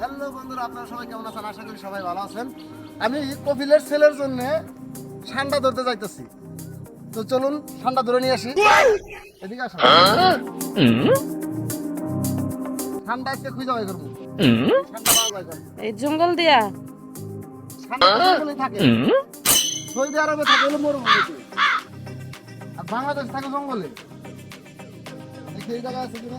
Hello বন্ধুরা আপনারা সবাই কেমন আছেন? আশা করি সবাই ভালো আছেন। আমি কপিলের ছেলের জন্য ঠান্ডা ধরতে যাইতেছি। তো চলুন ঠান্ডা ধরে নিয়ে আসি। এদিকে আসুন ঠান্ডা আজকে খুঁজে বাই করব? এই জঙ্গল দিয়া। থাকে। সৌদি আরবে থাকে হলো মরুভূমিতে আর বাংলাদেশ থাকে জঙ্গলে। এই জায়গায় আছে কিনা।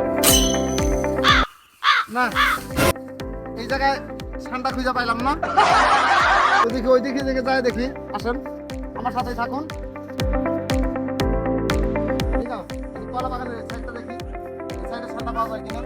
না? এই জায়গায় ঠান্ডা খুঁজে পাইলাম না। ওইদিকে ওইদিকে দিকে যায় দেখি। আসেন, আমার সাথে থাকুন। কলা বাগানের সাইডটা দেখি। সাইডে ঠান্ডা পাওয়া যায় কিনা।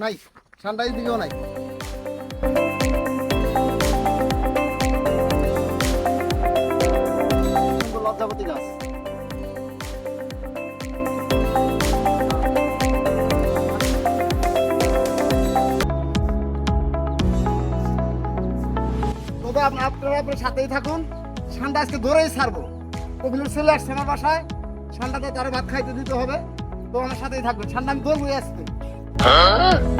নাই ঠান্ডা দিকেও নাই। লজ্জাপতি গাছ। তবে আপ- আপনারা আপনার সাথেই থাকুন, ঠান্ডা আজকে ধরেই ছাড়বো। কপিলের ছেলে আসছে আমার বাসায়, ঠান্ডাতে তারা ভাত খাইতে দিতে হবে, তো আমার সাথেই থাকবে। ঠান্ডা আমি ধরবো う。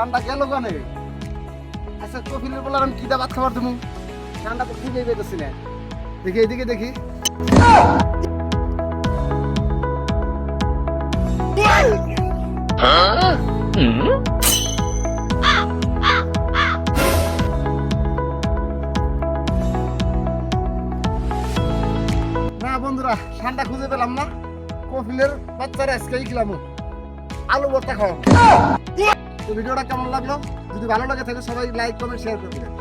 ঠান্ডা গেল কানে? আচ্ছা কফিলের বলার আমি কিতা ভাত খাবার তুমি ঠান্ডা তো খুঁজেই পেতেছি না। দেখি এদিকে দেখি। না বন্ধুরা, ঠান্ডা খুঁজে পেলাম না। কফিলের বাচ্চারা আজকেই খেলাম। আলু ভর্তা খাওয়া তো ভিডিওটা কেমন লাগল? যদি ভালো লাগে তাহলে সবাই লাইক কমেন্ট শেয়ার করে দিবেন।